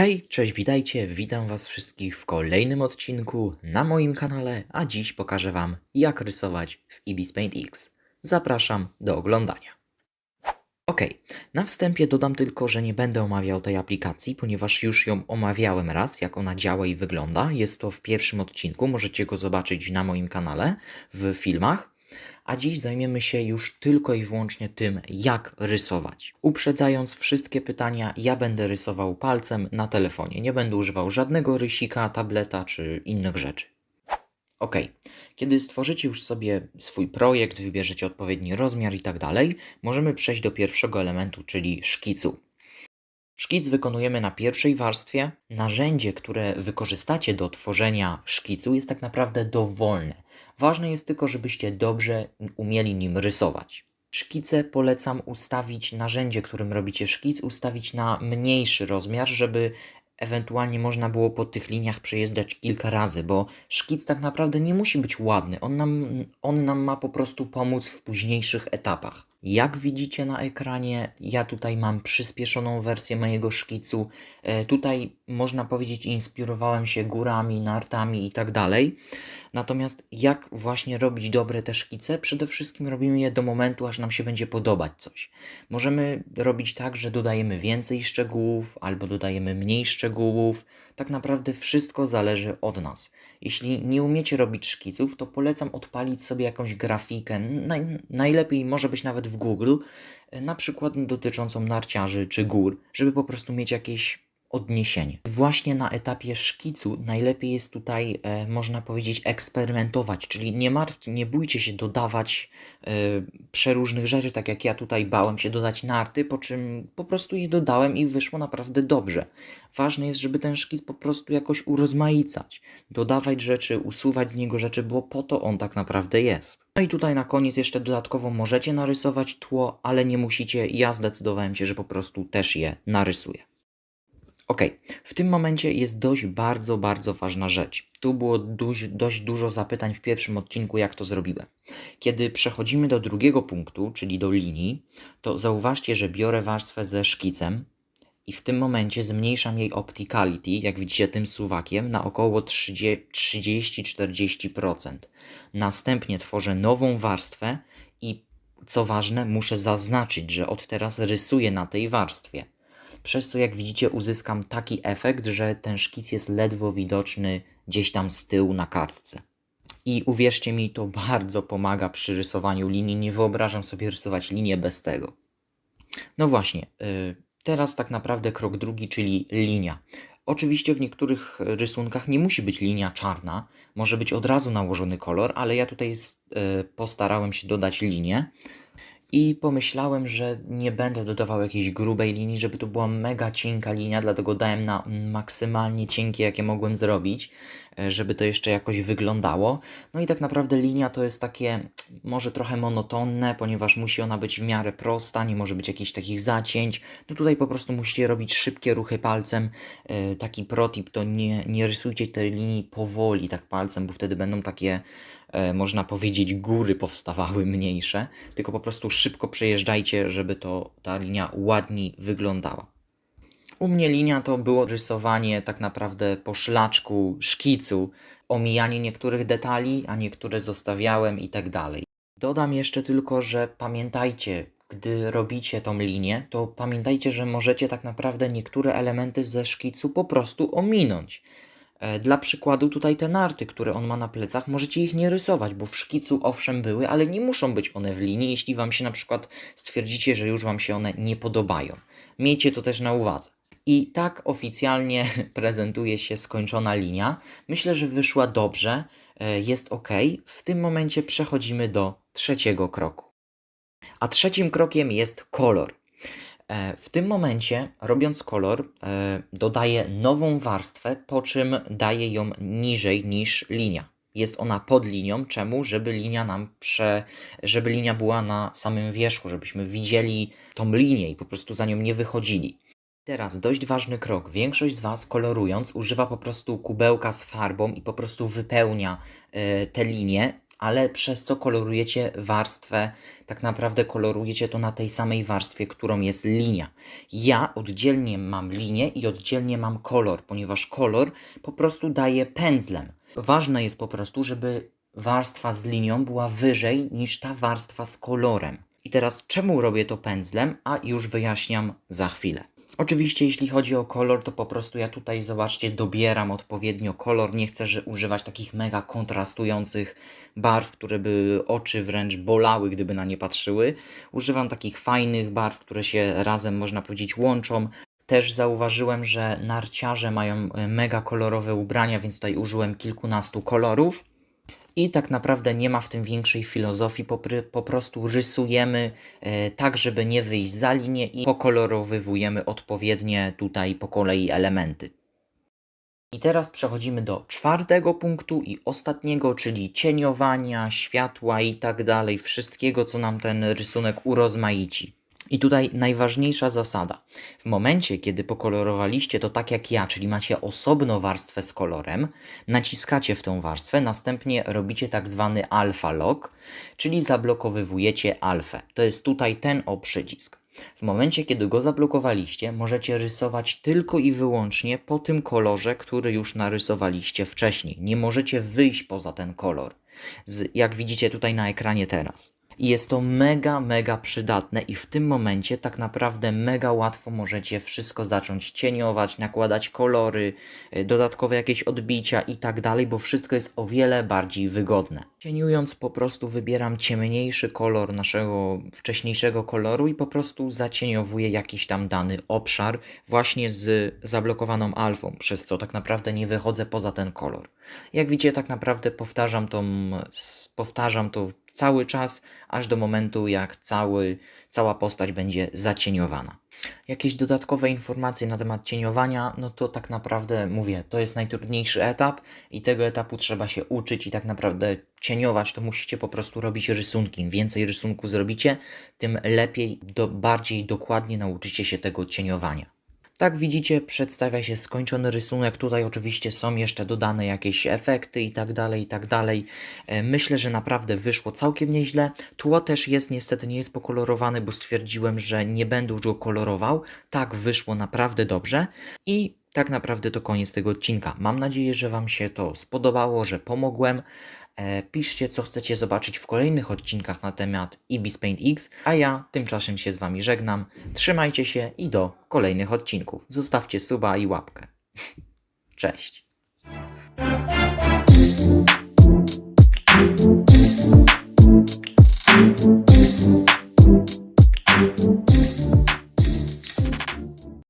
Hej, cześć, witajcie, witam was wszystkich w kolejnym odcinku na moim kanale, a dziś pokażę wam jak rysować w Ibis Paint X. Zapraszam do oglądania. Ok, na wstępie dodam tylko, że nie będę omawiał tej aplikacji, ponieważ już ją omawiałem raz, jak ona działa i wygląda. Jest to w pierwszym odcinku, możecie go zobaczyć na moim kanale w filmach. A dziś zajmiemy się już tylko i wyłącznie tym, jak rysować. Uprzedzając wszystkie pytania, ja będę rysował palcem na telefonie. Nie będę używał żadnego rysika, tableta czy innych rzeczy. Ok, kiedy stworzycie już sobie swój projekt, wybierzecie odpowiedni rozmiar i tak dalej, możemy przejść do pierwszego elementu, czyli szkicu. Szkic wykonujemy na pierwszej warstwie. Narzędzie, które wykorzystacie do tworzenia szkicu, jest tak naprawdę dowolne. Ważne jest tylko, żebyście dobrze umieli nim rysować. Szkice polecam ustawić narzędzie, którym robicie szkic, ustawić na mniejszy rozmiar, żeby ewentualnie można było po tych liniach przejeżdżać kilka razy, bo szkic tak naprawdę nie musi być ładny. On nam, on nam ma po prostu pomóc w późniejszych etapach. Jak widzicie na ekranie, ja tutaj mam przyspieszoną wersję mojego szkicu. E, tutaj można powiedzieć, inspirowałem się górami, nartami i tak dalej. Natomiast jak właśnie robić dobre te szkice? Przede wszystkim robimy je do momentu, aż nam się będzie podobać coś. Możemy robić tak, że dodajemy więcej szczegółów albo dodajemy mniej szczegółów. Tak naprawdę wszystko zależy od nas. Jeśli nie umiecie robić szkiców, to polecam odpalić sobie jakąś grafikę. Naj, najlepiej może być nawet w Google, na przykład dotyczącą narciarzy czy gór, żeby po prostu mieć jakieś odniesienie. Właśnie na etapie szkicu najlepiej jest tutaj, e, można powiedzieć, eksperymentować, czyli nie martwcie, nie bójcie się dodawać e, przeróżnych rzeczy, tak jak ja tutaj bałem się dodać narty, po czym po prostu je dodałem i wyszło naprawdę dobrze. Ważne jest, żeby ten szkic po prostu jakoś urozmaicać, dodawać rzeczy, usuwać z niego rzeczy, bo po to on tak naprawdę jest. No i tutaj na koniec jeszcze dodatkowo możecie narysować tło, ale nie musicie. Ja zdecydowałem się, że po prostu też je narysuję. Ok, w tym momencie jest dość bardzo, bardzo ważna rzecz. Tu było dość, dość dużo zapytań w pierwszym odcinku, jak to zrobiłem. Kiedy przechodzimy do drugiego punktu, czyli do linii, to zauważcie, że biorę warstwę ze szkicem i w tym momencie zmniejszam jej opticality, jak widzicie tym suwakiem, na około 30-40%. Następnie tworzę nową warstwę i co ważne, muszę zaznaczyć, że od teraz rysuję na tej warstwie przez co jak widzicie uzyskam taki efekt, że ten szkic jest ledwo widoczny gdzieś tam z tyłu na kartce. I uwierzcie mi, to bardzo pomaga przy rysowaniu linii. Nie wyobrażam sobie rysować linię bez tego. No właśnie, yy, teraz tak naprawdę krok drugi, czyli linia. Oczywiście w niektórych rysunkach nie musi być linia czarna, może być od razu nałożony kolor, ale ja tutaj yy, postarałem się dodać linię. I pomyślałem, że nie będę dodawał jakiejś grubej linii, żeby to była mega cienka linia, dlatego dałem na maksymalnie cienkie, jakie mogłem zrobić, e, żeby to jeszcze jakoś wyglądało. No i tak naprawdę linia to jest takie może trochę monotonne, ponieważ musi ona być w miarę prosta, nie może być jakichś takich zacięć. No tutaj po prostu musicie robić szybkie ruchy palcem. E, taki protip to nie, nie rysujcie tej linii powoli tak palcem, bo wtedy będą takie można powiedzieć, góry powstawały mniejsze, tylko po prostu szybko przejeżdżajcie, żeby to ta linia ładniej wyglądała. U mnie linia to było rysowanie tak naprawdę po szlaczku, szkicu, omijanie niektórych detali, a niektóre zostawiałem i tak dalej. Dodam jeszcze tylko, że pamiętajcie, gdy robicie tą linię, to pamiętajcie, że możecie tak naprawdę niektóre elementy ze szkicu po prostu ominąć. E, dla przykładu tutaj te narty, które on ma na plecach, możecie ich nie rysować, bo w szkicu owszem były, ale nie muszą być one w linii, jeśli Wam się na przykład stwierdzicie, że już Wam się one nie podobają. Miejcie to też na uwadze. I tak oficjalnie prezentuje się skończona linia. Myślę, że wyszła dobrze, e, jest ok. W tym momencie przechodzimy do trzeciego kroku. A trzecim krokiem jest kolor. E, w tym momencie, robiąc kolor, e, dodaję nową warstwę, po czym daję ją niżej niż linia. Jest ona pod linią. Czemu? Żeby linia nam prze... żeby linia była na samym wierzchu, żebyśmy widzieli tą linię i po prostu za nią nie wychodzili. Teraz dość ważny krok. Większość z Was kolorując używa po prostu kubełka z farbą i po prostu wypełnia y, te linie, ale przez co kolorujecie warstwę, tak naprawdę kolorujecie to na tej samej warstwie, którą jest linia. Ja oddzielnie mam linię i oddzielnie mam kolor, ponieważ kolor po prostu daje pędzlem. Ważne jest po prostu, żeby warstwa z linią była wyżej niż ta warstwa z kolorem. I teraz czemu robię to pędzlem, a już wyjaśniam za chwilę. Oczywiście, jeśli chodzi o kolor, to po prostu ja tutaj, zobaczcie, dobieram odpowiednio kolor. Nie chcę że używać takich mega kontrastujących barw, które by oczy wręcz bolały, gdyby na nie patrzyły. Używam takich fajnych barw, które się razem, można powiedzieć, łączą. Też zauważyłem, że narciarze mają e, mega kolorowe ubrania, więc tutaj użyłem kilkunastu kolorów. I tak naprawdę nie ma w tym większej filozofii, po, po prostu rysujemy e, tak, żeby nie wyjść za linię i pokolorowywujemy odpowiednie tutaj po kolei elementy. I teraz przechodzimy do czwartego punktu i ostatniego, czyli cieniowania, światła i tak dalej, wszystkiego, co nam ten rysunek urozmaici. I tutaj najważniejsza zasada. W momencie, kiedy pokolorowaliście to tak jak ja, czyli macie osobno warstwę z kolorem, naciskacie w tą warstwę, następnie robicie tak zwany alpha lock, czyli zablokowywujecie alfę. To jest tutaj ten o przycisk. W momencie, kiedy go zablokowaliście, możecie rysować tylko i wyłącznie po tym kolorze, który już narysowaliście wcześniej. Nie możecie wyjść poza ten kolor, z, jak widzicie tutaj na ekranie teraz. I jest to mega, mega przydatne i w tym momencie tak naprawdę mega łatwo możecie wszystko zacząć cieniować, nakładać kolory, y, dodatkowe jakieś odbicia i tak dalej, bo wszystko jest o wiele bardziej wygodne. Cieniując po prostu wybieram ciemniejszy kolor naszego wcześniejszego koloru i po prostu zacieniowuję jakiś tam dany obszar właśnie z zablokowaną alfą, przez co tak naprawdę nie wychodzę poza ten kolor. Jak widzicie, tak naprawdę powtarzam, tą, powtarzam to cały czas, aż do momentu, jak cały, cała postać będzie zacieniowana. Jakieś dodatkowe informacje na temat cieniowania, no to tak naprawdę mówię, to jest najtrudniejszy etap i tego etapu trzeba się uczyć i tak naprawdę cieniować to musicie po prostu robić rysunki. Im więcej rysunku zrobicie, tym lepiej, do, bardziej dokładnie nauczycie się tego cieniowania. Tak widzicie, przedstawia się skończony rysunek. Tutaj oczywiście są jeszcze dodane jakieś efekty i tak dalej, i tak dalej. E, Myślę, że naprawdę wyszło całkiem nieźle. Tło też jest, niestety nie jest pokolorowane, bo stwierdziłem, że nie będę już go kolorował. Tak wyszło naprawdę dobrze. I tak naprawdę to koniec tego odcinka. Mam nadzieję, że Wam się to spodobało, że pomogłem. E, Piszcie, co chcecie zobaczyć w kolejnych odcinkach na temat Ibis Paint X, a ja tymczasem się z Wami żegnam. Trzymajcie się i do kolejnych odcinków. Zostawcie suba i łapkę. Cześć.